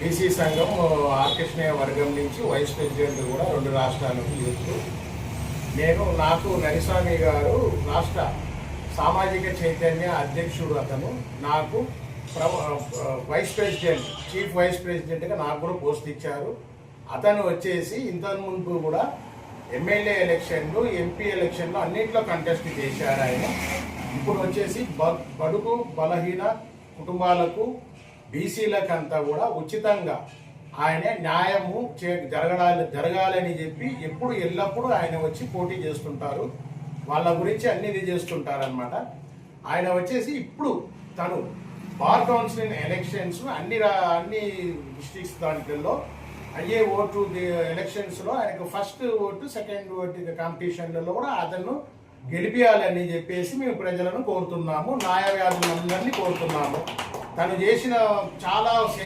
BC సంఘం are వర్గం నుంచి వైస్ ప్రెసిడెంట్ కూడా రెండు రాష్ట్రాలకు యూత్ నేను నాకు నరిస్వామి గారు రాష్ట్ర సామాజిక చైతన్య అధ్యక్షుడు అతను. నాకు వైస్ ప్రెసిడెంట్ చీఫ్ వైస్ ప్రెసిడెంట్గా నాకు కూడా పోస్ట్ ఇచ్చారు. అతను వచ్చేసి ఇంతకు ముందు కూడా ఎమ్మెల్యే ఎలక్షన్లు ఎంపీ ఎలక్షన్లు అన్నింటిలో కంటెస్ట్ చేశారు ఆయన. ఇప్పుడు వచ్చేసి బ- బడుగు బలహీన కుటుంబాలకు బీసీలకంతా కూడా ఉచితంగా ఆయన న్యాయము చే జరగాలి జరగాలని చెప్పి ఎప్పుడు ఎల్లప్పుడూ ఆయన వచ్చి పోటీ చేస్తుంటారు. వాళ్ళ గురించి అన్ని ఇది చేస్తుంటారనమాట ఆయన వచ్చేసి ఇప్పుడు తను బార్ కౌన్సిలింగ్ ఎలక్షన్స్ అన్ని రా- అన్ని డిస్ట్రిక్ట్స్ దాంట్లో అయ్యే ఓటు ఎలక్షన్స్లో ఆయనకు ఫస్ట్ ఓటు సెకండ్ ఓటు కాంపిటీషన్లలో కూడా అతను గెలిపియాలని చెప్పేసి మేము ప్రజలను కోరుతున్నాము. న్యాయవాదులందరినీ కోరుతున్నాము. తను చేసిన చాలా